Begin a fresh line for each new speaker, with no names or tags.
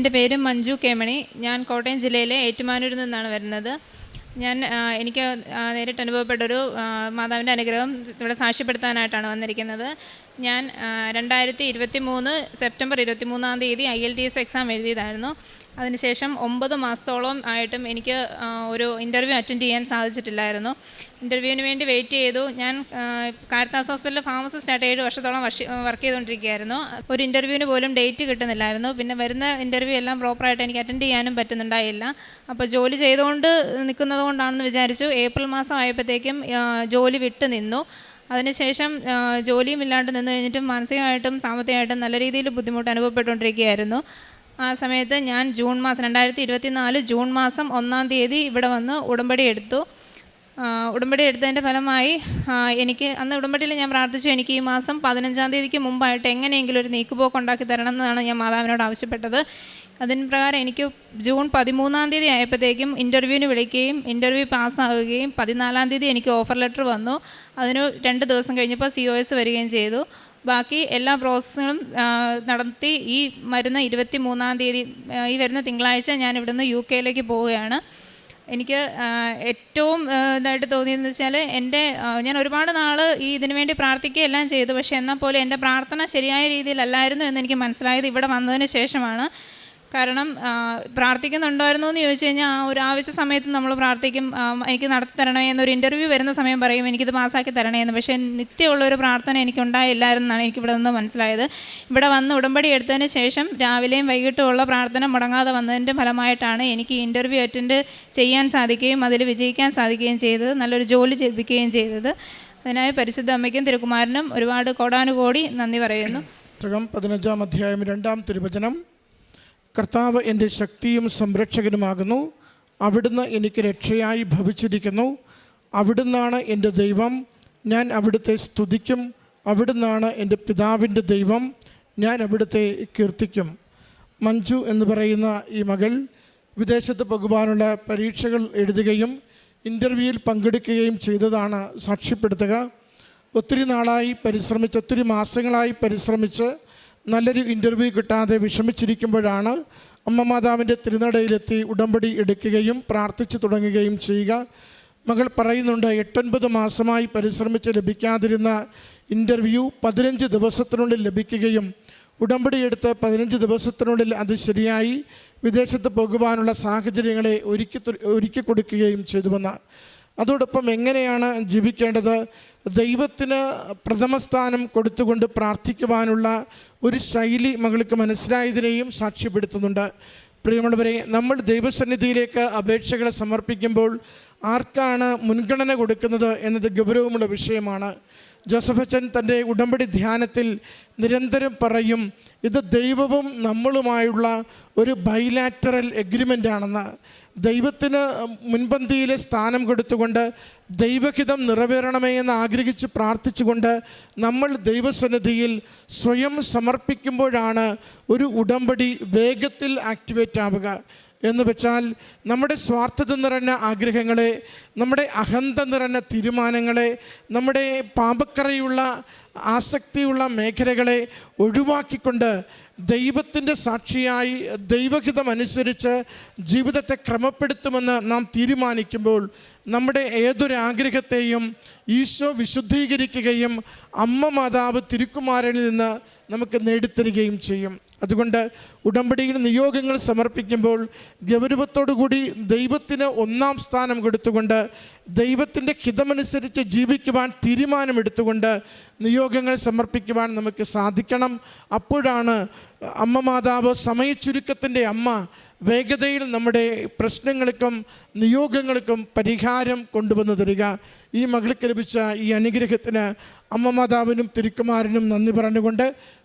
എന്റെ പേര് മഞ്ജു കേമണി. ഞാൻ കോട്ടയം ജില്ലയിലെ ഏറ്റുമാനൂരിൽ നിന്നാണ് വരുന്നത്. ഞാൻ എനിക്ക് നേരിട്ട് അനുഭവപ്പെട്ടൊരു മാതാവിന്റെ അനുഗ്രഹം ഇവിടെ സാക്ഷ്യപ്പെടുത്താനായിട്ടാണ് വന്നിരിക്കുന്നത്. ഞാൻ രണ്ടായിരത്തി ഇരുപത്തി മൂന്ന് സെപ്റ്റംബർ ഇരുപത്തി മൂന്നാം തീയതി I L T S exam എഴുതിയതായിരുന്നു. അതിനുശേഷം ഒമ്പത് മാസത്തോളം ആയിട്ടും എനിക്ക് ഒരു ഇന്റർവ്യൂ അറ്റൻഡ് ചെയ്യാൻ സാധിച്ചിട്ടില്ലായിരുന്നു. ഇന്റർവ്യൂവിന് വേണ്ടി വെയിറ്റ് ചെയ്തു. ഞാൻ കാരത്താസ് ഹോസ്പിറ്റലിൽ ഫാർമസിസ്റ്റ് ആയിട്ട് ഏഴ് വർഷത്തോളം വർഷ വർക്ക് ചെയ്തുകൊണ്ടിരിക്കുകയായിരുന്നു. ഒരു ഇന്റർവ്യൂവിന് പോലും ഡേറ്റ് കിട്ടുന്നില്ലായിരുന്നു. പിന്നെ വരുന്ന ഇന്റർവ്യൂ എല്ലാം പ്രോപ്പറായിട്ട് എനിക്ക് അറ്റൻഡ് ചെയ്യാനും പറ്റുന്നുണ്ടായില്ല. അപ്പോൾ ജോലി ചെയ്തുകൊണ്ട് നിൽക്കുന്നത് കൊണ്ടാണെന്ന് വിചാരിച്ചു. ഏപ്രിൽ മാസം ആയപ്പോഴത്തേക്കും ജോലി വിട്ടു നിന്നു. അതിനുശേഷം ജോലിയും ഇല്ലാണ്ട് നിന്ന് കഴിഞ്ഞിട്ടും മാനസികമായിട്ടും സാമ്പത്തികമായിട്ടും നല്ല രീതിയിൽ ബുദ്ധിമുട്ട് അനുഭവപ്പെട്ടുകൊണ്ടിരിക്കുകയായിരുന്നു. ആ സമയത്ത് ഞാൻ ജൂൺ മാസം രണ്ടായിരത്തി ഇരുപത്തി നാല് ജൂൺ മാസം ഒന്നാം തീയതി ഇവിടെ വന്ന് ഉടമ്പടി എടുത്തു. ഉടമ്പടി എടുത്തതിന്റെ ഫലമായി എനിക്ക് അന്ന് ഉടമ്പടിയിൽ ഞാൻ പ്രാർത്ഥിച്ചു എനിക്ക് ഈ മാസം പതിനഞ്ചാം തീയതിക്ക് മുമ്പായിട്ട് എങ്ങനെയെങ്കിലും ഒരു നീക്കുപോക്ക് ഉണ്ടാക്കി തരണം എന്നാണ് ഞാൻ മാതാവിനോട് ആവശ്യപ്പെട്ടത്. അതിന് പ്രകാരം എനിക്ക് ജൂൺ പതിമൂന്നാം തീയതി ആയപ്പോഴത്തേക്കും ഇന്റർവ്യൂവിന് വിളിക്കുകയും ഇന്റർവ്യൂ പാസ്സാവുകയും പതിനാലാം തീയതി എനിക്ക് ഓഫർ ലെറ്റർ വന്നു. അതിന് രണ്ട് ദിവസം കഴിഞ്ഞപ്പോൾ സി ഒ എസ് വരികയും ചെയ്തു. ബാക്കി എല്ലാ പ്രോസസ്സുകളും നടത്തി ഈ വരുന്ന ഇരുപത്തി മൂന്നാം തീയതി ഈ വരുന്ന തിങ്കളാഴ്ച ഞാൻ ഇവിടുന്ന് യു കെയിലേക്ക് പോവുകയാണ്. എനിക്ക് ഏറ്റവും ഇതായിട്ട് തോന്നിയതെന്ന് വെച്ചാൽ എന്റെ ഞാൻ ഒരുപാട് നാൾ ഈ ഇതിനു വേണ്ടി പ്രാർത്ഥിക്കുകയും എല്ലാം ചെയ്തു. പക്ഷേ എന്നാൽ പോലും എന്റെ പ്രാർത്ഥന ശരിയായ രീതിയിലല്ലായിരുന്നു എന്ന് എനിക്ക് മനസ്സിലായത് ഇവിടെ വന്നതിന് ശേഷമാണ്. കാരണം പ്രാർത്ഥിക്കുന്നുണ്ടായിരുന്നു എന്ന് ചോദിച്ചു കഴിഞ്ഞാൽ ആ ഒരു ആവശ്യ സമയത്ത് നമ്മൾ പ്രാർത്ഥിക്കും എനിക്ക് നടത്തി തരണേ എന്നൊരു ഇന്റർവ്യൂ വരുന്ന സമയം പറയും എനിക്കിത് പാസ്സാക്കി തരണേ എന്ന്. പക്ഷേ നിത്യമുള്ള ഒരു പ്രാർത്ഥന എനിക്ക് ഉണ്ടായില്ലായിരുന്നാണ് എനിക്ക് ഇവിടെ നിന്ന് മനസ്സിലായത്. ഇവിടെ വന്ന് ഉടമ്പടി എടുത്തതിന് ശേഷം രാവിലെയും വൈകിട്ടും ഉള്ള പ്രാർത്ഥന മുടങ്ങാതെ വന്നതിന്റെ ഫലമായിട്ടാണ് എനിക്ക് ഇന്റർവ്യൂ അറ്റൻഡ് ചെയ്യാൻ സാധിക്കുകയും അതിൽ വിജയിക്കാൻ സാധിക്കുകയും ചെയ്തത് നല്ലൊരു ജോലി ലഭിക്കുകയും ചെയ്തത്. അതിനായി പരിശുദ്ധ അമ്മയ്ക്കും തിരുക്കുമാരനും ഒരുപാട് കോടാനുകോടി നന്ദി പറയുന്നു.
പതിനഞ്ചാം അധ്യായം രണ്ടാം തിരുവചനം. കർത്താവ് എന്റെ ശക്തിയും സംരക്ഷകനുമാകുന്നു. അവിടുന്ന് എനിക്ക് രക്ഷയായി ഭവിച്ചിരിക്കുന്നു. അവിടുന്നാണ് എന്റെ ദൈവം. ഞാൻ അവിടുത്തെ സ്തുതിക്കും. അവിടുന്നാണ് എന്റെ പിതാവിന്റെ ദൈവം. ഞാൻ അവിടുത്തെ കീർത്തിക്കും. മഞ്ജു എന്ന് പറയുന്ന ഈ മകൾ വിദേശത്ത് പോകുവാനുള്ള പരീക്ഷകൾ എഴുതുകയും ഇന്റർവ്യൂവിൽ പങ്കെടുക്കുകയും ചെയ്തതാണ് സാക്ഷ്യപ്പെടുത്തുക. ഒത്തിരി നാളായി പരിശ്രമിച്ച് ഒത്തിരി മാസങ്ങളായി പരിശ്രമിച്ച് നല്ലൊരു ഇന്റർവ്യൂ കിട്ടാതെ വിഷമിച്ചിരിക്കുമ്പോഴാണ് അമ്മ മാതാവിന്റെ തിരുനടയിലെത്തി ഉടമ്പടി എടുക്കുകയും പ്രാർത്ഥിച്ചു തുടങ്ങുകയും ചെയ്യുക. മകൾ പറയുന്നുണ്ട് എട്ടൊൻപത് മാസമായി പരിശ്രമിച്ച് ലഭിക്കാതിരുന്ന ഇന്റർവ്യൂ പതിനഞ്ച് ദിവസത്തിനുള്ളിൽ ലഭിക്കുകയും ഉടമ്പടി എടുത്ത് പതിനഞ്ച് ദിവസത്തിനുള്ളിൽ അത് ശരിയായി വിദേശത്ത് പോകുവാനുള്ള സാഹചര്യങ്ങളെ ഒരുക്കി ഒരുക്കി കൊടുക്കുകയും ചെയ്തുവെന്ന് അതോടൊപ്പം എങ്ങനെയാണ് ജീവിക്കേണ്ടത്? ദൈവത്തിന് പ്രഥമസ്ഥാനം കൊടുത്തുകൊണ്ട് പ്രാർത്ഥിക്കുവാനുള്ള ഒരു ശൈലി മകൾക്ക് മനസ്സിലായതിനെയും സാക്ഷ്യപ്പെടുത്തുന്നുണ്ട്. പ്രിയമുള്ളവരെ നമ്മൾ ദൈവസന്നിധിയിലേക്ക് അപേക്ഷകളെ സമർപ്പിക്കുമ്പോൾ ആർക്കാണ് മുൻഗണന കൊടുക്കുന്നത് എന്നത് ഗൗരവമുള്ള വിഷയമാണ്. ജോസഫ് അച്ഛൻ തന്റെ ഉടമ്പടി ധ്യാനത്തിൽ നിരന്തരം പറയും ഇത് ദൈവവും നമ്മളുമായുള്ള ഒരു ബൈലാറ്ററൽ എഗ്രിമെന്റ് ആണെന്ന്. ദൈവത്തിന് മുൻപന്തിയിലെ സ്ഥാനം കൊടുത്തുകൊണ്ട് ദൈവഹിതം നിറവേറണമേ എന്ന് ആഗ്രഹിച്ച് പ്രാർത്ഥിച്ചുകൊണ്ട് നമ്മൾ ദൈവസന്നിധിയിൽ സ്വയം സമർപ്പിക്കുമ്പോഴാണ് ഒരു ഉടമ്പടി വേഗത്തിൽ ആക്ടിവേറ്റ് ആവുക. എന്ന് വെച്ചാൽ നമ്മുടെ സ്വാർത്ഥത നിറഞ്ഞ ആഗ്രഹങ്ങളെ നമ്മുടെ അഹന്ത നിറഞ്ഞ തീരുമാനങ്ങളെ നമ്മുടെ പാപക്കറയുള്ള ആസക്തിയുള്ള മേഖലകളെ ഒഴിവാക്കിക്കൊണ്ട് ദൈവത്തിന്റെ സാക്ഷിയായി ദൈവഹിതമനുസരിച്ച് ജീവിതത്തെ ക്രമപ്പെടുത്തുമെന്ന് നാം തീരുമാനിക്കുമ്പോൾ നമ്മുടെ ഏതൊരു ആഗ്രഹത്തെയും ഈശോ വിശുദ്ധീകരിക്കുകയും അമ്മ മാതാവ് തിരുക്കുമാരനിൽ നിന്ന് നമുക്ക് നേടിത്തരികയും ചെയ്യും. അതുകൊണ്ട് ഉടമ്പടിയിൽ നിയോഗങ്ങൾ സമർപ്പിക്കുമ്പോൾ ഗൗരവത്തോടുകൂടി ദൈവത്തിന് ഒന്നാം സ്ഥാനം കൊടുത്തുകൊണ്ട് ദൈവത്തിന്റെ ഹിതമനുസരിച്ച് ജീവിക്കുവാൻ തീരുമാനമെടുത്തുകൊണ്ട് നിയോഗങ്ങൾ സമർപ്പിക്കുവാൻ നമുക്ക് സാധിക്കണം. അപ്പോഴാണ് അമ്മ മാതാവ് സമയച്ചുരുക്കത്തിന്റെ അമ്മ വേഗതയിൽ നമ്മുടെ പ്രശ്നങ്ങൾക്കും നിയോഗങ്ങൾക്കും പരിഹാരം കൊണ്ടുവന്നു തരിക. ഈ മകൾക്ക് ലഭിച്ച ഈ അനുഗ്രഹത്തിന് അമ്മ മാതാവിനും തിരുക്കുമാരനും നന്ദി പറഞ്ഞുകൊണ്ട്